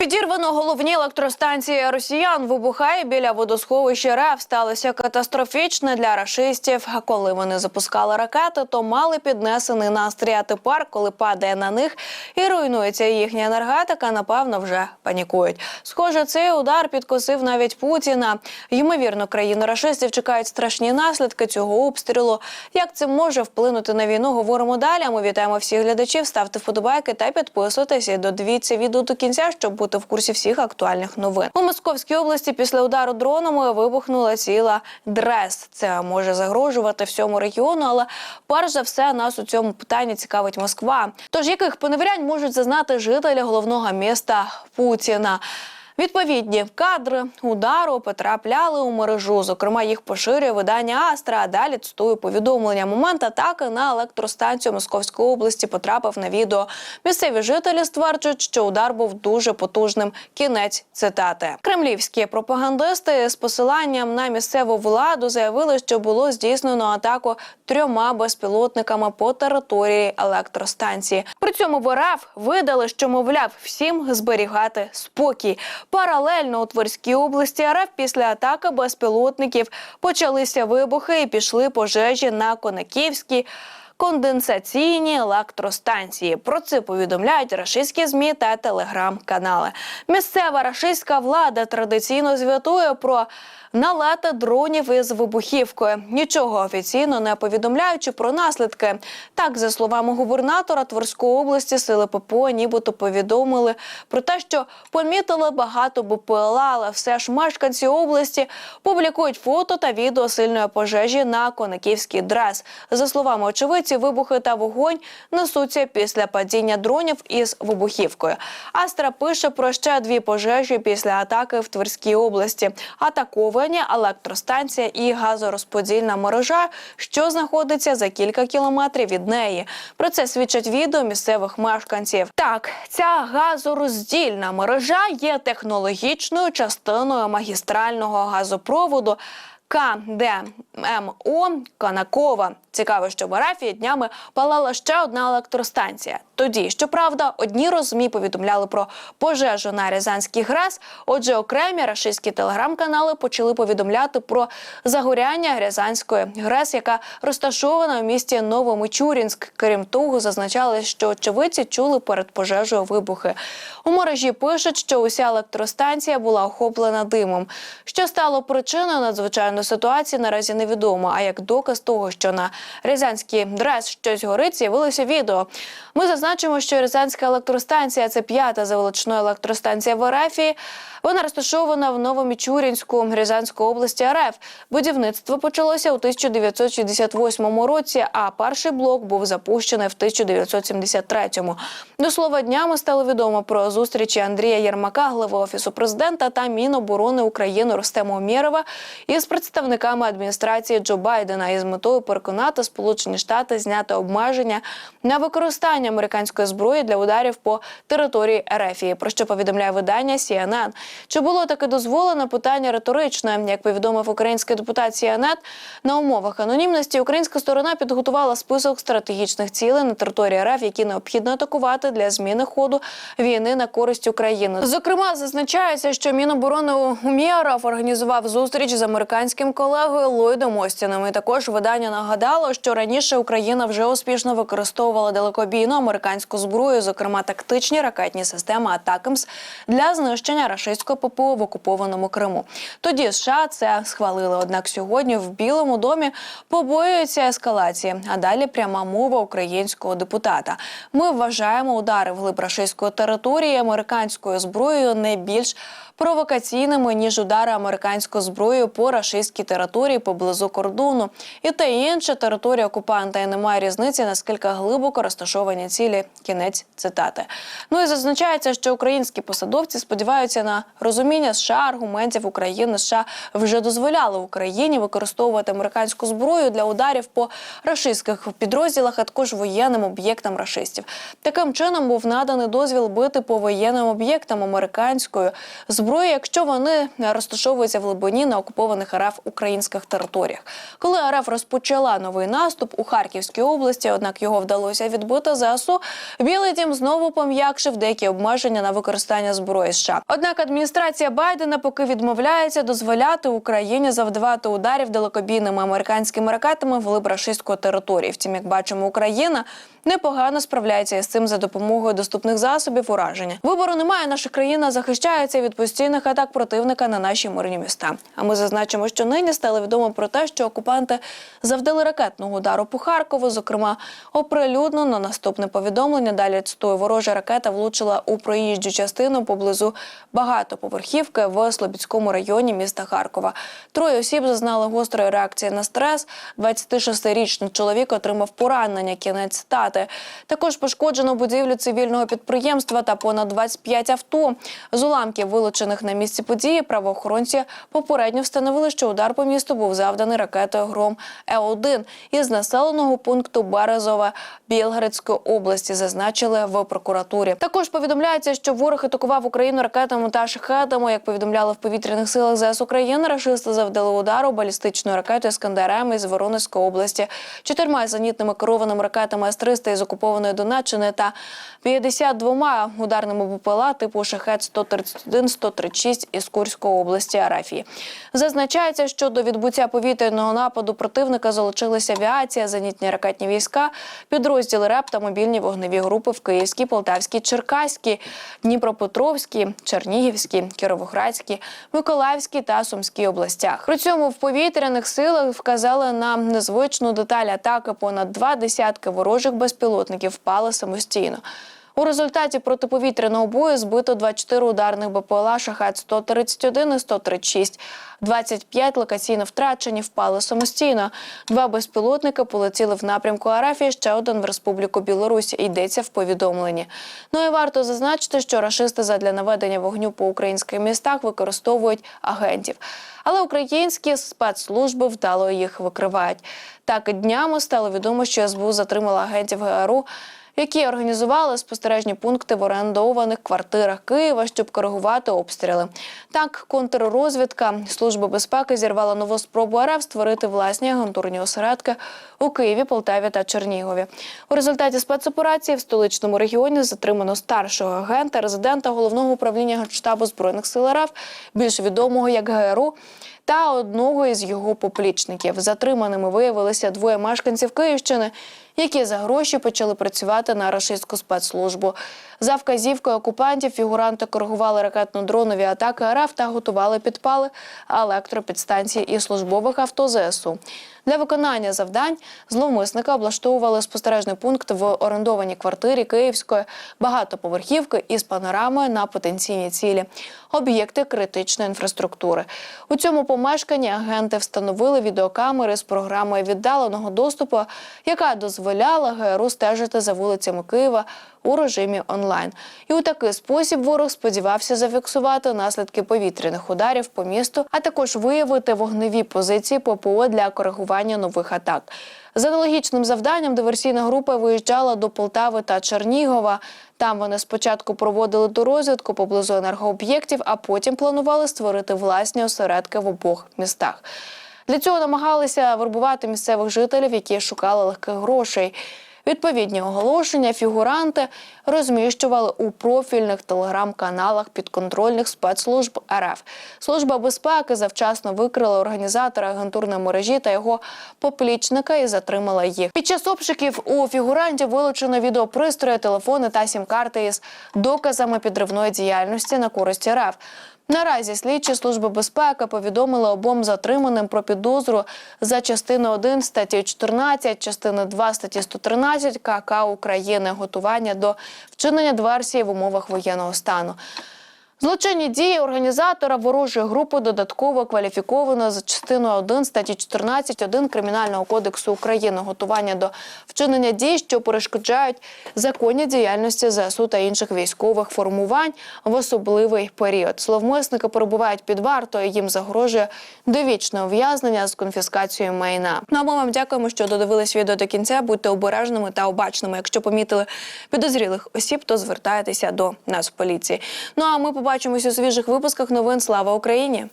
Підірвано головні електростанції росіян вибухає біля водосховища РФ. Сталося катастрофічно для рашистів. Коли вони запускали ракети, то мали піднесений настрій. А тепер, коли падає на них і руйнується їхня енергетика, напевно, вже панікують. Схоже, цей удар підкосив навіть Путіна. Ймовірно, країни рашистів чекають страшні наслідки цього обстрілу. Як це може вплинути на війну? Говоримо далі. Ми вітаємо всіх глядачів. Ставте вподобайки та підписуйтесь. І додивіться відео до кінця, щоб бути в курсі всіх актуальних новин. У Московській області після удару дронами вибухнула ціла дрес. Це може загрожувати всьому регіону, але перш за все нас у цьому питанні цікавить Москва. Тож яких поневірянь можуть зазнати жителі головного міста Путіна? Відповідні кадри удару потрапляли у мережу. Зокрема, їх поширює видання Астра. А далі цитую повідомлення. Момент атаки на електростанцію Московської області потрапив на відео. Місцеві жителі стверджують, що удар був дуже потужним. Кінець цитати. Кремлівські пропагандисти з посиланням на місцеву владу заявили, що було здійснено атаку трьома безпілотниками по території електростанції. При цьому в РФ видали, що мовляв всім зберігати спокій. Паралельно у Тверській області РФ після атаки безпілотників почалися вибухи і пішли пожежі на Конаківській. Конденсаційні електростанції про це повідомляють рашистські змі та телеграм-канали. Місцева рашистська влада традиційно звітує про налети дронів із вибухівкою, нічого офіційно не повідомляючи про наслідки. Так, за словами губернатора Тверської області, сили ППО нібито повідомили про те, що помітили багато БПЛА, але все ж мешканці області публікують фото та відео сильної пожежі на Кониківський дрес. За словами очевидців, вибухи та вогонь несуться після падіння дронів із вибухівкою. Астра пише про ще дві пожежі після атаки в Тверській області. Атаковані електростанція і газорозподільна мережа, що знаходиться за кілька кілометрів від неї. Про це свідчать відео місцевих мешканців. Так, ця газороздільна мережа є технологічною частиною магістрального газопроводу. КДМО Канакова. Цікаво, що в Арафії днями палала ще одна електростанція. Тоді, щоправда, одні розмі повідомляли про пожежу на Рязанський ГРЕС. Отже, окремі рашистські телеграм-канали почали повідомляти про загоряння Рязанської ГРЕС, яка розташована в місті Новомичурінськ. Крім того, зазначали, що очевидці чули перед пожежею вибухи. У мережі пишуть, що уся електростанція була охоплена димом. Що стало причиною надзвичайної ситуації, наразі невідомо. А як доказ того, що на Рязанській дрес щось горить, з'явилося відео. Ми зазначимо, що Рязанська електростанція це п'ята за величиною електростанція в Ерефії. Вона розташована в Новомічурінську Рязанської області РФ. Будівництво почалося у 1968 році, а перший блок був запущений в 1973-му. До слова днями стало відомо про зустрічі Андрія Єрмака, глави офісу президента та Міноборони України Рустема Умєрова із представниками адміністрації Джо Байдена із метою переконати Сполучені Штати зняти обмеження на використання американської зброї для ударів по території Ерефії. Про що повідомляє видання CNN. Чи було таке дозволено? Питання риторичне. Як повідомив український депутат CNN, на умовах анонімності українська сторона підготувала список стратегічних цілей на території РФ, які необхідно атакувати для зміни ходу війни на користь України. Зокрема, зазначається, що Міноборони Умєров організував зустріч з американським колегою Ллойдом Остіном. І також видання нагадало, що раніше Україна вже успішно використовувала далекобійну американську зброю, зокрема тактичні ракетні системи Атакамс для знищення рашистського ППО в окупованому Криму. Тоді США це схвалили. Однак сьогодні в Білому домі побоюються ескалації. А далі пряма мова українського депутата. Ми вважаємо удари вглиб рашистської території американською зброєю не більш провокаційними ніж удари американською зброєю по рашистській території поблизу кордону. І те і інше територія окупанта і немає різниці, наскільки глибоко розташовані цілі. Кінець цитати. Ну і зазначається, що українські посадовці сподіваються на розуміння США аргументів України. США вже дозволяли Україні використовувати американську зброю для ударів по рашистських підрозділах, а також воєнним об'єктам рашистів. Таким чином був наданий дозвіл бити по воєнним об'єктам американською зброєю, якщо вони розташовуються в глибині на окупованих РФ українських територіях. Коли РФ розпочала новий наступ у Харківській області, однак його вдалося відбити ЗСУ, Білий Дім знову пом'якшив деякі обмеження на використання зброї США. Однак адміністрація Байдена поки відмовляється дозволяти Україні завдавати ударів далекобійними американськими ракетами вглиб рашистської території. Втім, як бачимо, Україна непогано справляється із цим за допомогою доступних засобів ураження. Вибору немає. Наша країна захищається від постійних атак противника на наші мирні міста. А ми зазначимо, що нині стало відомо про те, що окупанти завдали ракетного удару по Харкову. Зокрема, оприлюднено наступне повідомлення. Далі цитую, ворожа ракета влучила у проїжджу частину поблизу багатоповерхівки в Слобідському районі міста Харкова. Троє осіб зазнали гострої реакції на стрес. 26-річний чоловік отримав поранення. Кінець цитати. Також пошкоджено будівлю цивільного підприємства та понад 25 авто. З уламків, вилучених на місці події, правоохоронці попередньо встановили, що удар по місту був завданий ракетою Гром Е-1 із населеного пункту Березове Білградської області. Зазначили в прокуратурі. Також повідомляється, що ворог атакував Україну ракетами та шахетами. Як повідомляли в повітряних силах ЗС України, рашисти завдали удару балістичною ракетою Скандерем із Воронезької області, чотирма зенітними керованими ракетами С-300 із окупованої Донеччини та 52 ударними БПЛА типу шахет 131 136 із Курської області Арафії. Зазначається, що до відбуття повітряного нападу противника залучилися авіація, зенітні ракетні війська, підрозділи РЕП та мобільні вогневі групи в Київській, Полтавській, Черкаській, Дніпропетровській, Чернігівській, Кіровоградській, Миколаївській та Сумській областях. При цьому в повітряних силах вказали на незвичну деталь атаки. Понад два десятки ворожих безпілотників впали самостійно. У результаті протиповітряного бою збито 24 ударних БПЛА «Шахет» 131 і 136. 25 локаційно втрачені, впали самостійно. Два безпілотники полетіли в напрямку Арафії, ще один в Республіку Білорусь. Йдеться в повідомленні. Ну і варто зазначити, що рашисти задля наведення вогню по українських містах використовують агентів. Але українські спецслужби вдало їх викривають. Так днями стало відомо, що СБУ затримала агентів ГРУ які організували спостережні пункти в орендованих квартирах Києва, щоб коригувати обстріли. Так, контррозвідка Служби безпеки зірвала нову спробу РФ створити власні агентурні осередки у Києві, Полтаві та Чернігові. У результаті спецоперації в столичному регіоні затримано старшого агента, резидента головного управління Генштабу збройних сил РФ, більш відомого як ГРУ. Та одного із його поплічників затриманими виявилися двоє мешканців Київщини, які за гроші почали працювати на рашистську спецслужбу. За вказівкою окупантів фігуранти коригували ракетно-дронові атаки РФ та готували підпали електропідстанцій і службових авто ЗСУ. Для виконання завдань зловмисника облаштовували спостережний пункт в орендованій квартирі Київської багатоповерхівки із панорамою на потенційні цілі, об'єкти критичної інфраструктури. У цьому помешканні агенти встановили відеокамери з програмою віддаленого доступу, яка дозволяла ГРУ стежити за вулицями Києва у режимі онлайн. І у такий спосіб ворог сподівався зафіксувати наслідки повітряних ударів по місту, а також виявити вогневі позиції ППО для коригування нових атак. З аналогічним завданням диверсійна група виїжджала до Полтави та Чернігова. Там вони спочатку проводили ту розвідку поблизу енергооб'єктів, а потім планували створити власні осередки в обох містах. Для цього намагалися вербувати місцевих жителів, які шукали легких грошей. Відповідні оголошення фігуранти розміщували у профільних телеграм-каналах підконтрольних спецслужб РФ. Служба безпеки завчасно викрила організатора агентурної мережі та його поплічника і затримала їх. Під час обшуків у фігурантів вилучено відеопристрої, телефони та сім-карти із доказами підривної діяльності на користь РФ. Наразі слідчі служби безпеки повідомили обом затриманим про підозру за частину 1 статті 14, частини 2 статті 113 КК України готування до вчинення диверсії в умовах воєнного стану. Злочинні дії організатора ворожої групи додатково кваліфіковано за частиною 1 статті 14.1 Кримінального кодексу України готування до вчинення дій, що перешкоджають законній діяльності ЗСУ та інших військових формувань в особливий період. Словмисники перебувають під вартою. Їм загрожує довічне ув'язнення з конфіскацією майна. Ну а ми вам дякуємо, що додивились відео до кінця. Будьте обережними та обачними. Якщо помітили підозрілих осіб, то звертайтеся до нас в поліції. Ну а ми побачимося у свіжих випусках новин. Слава Україні!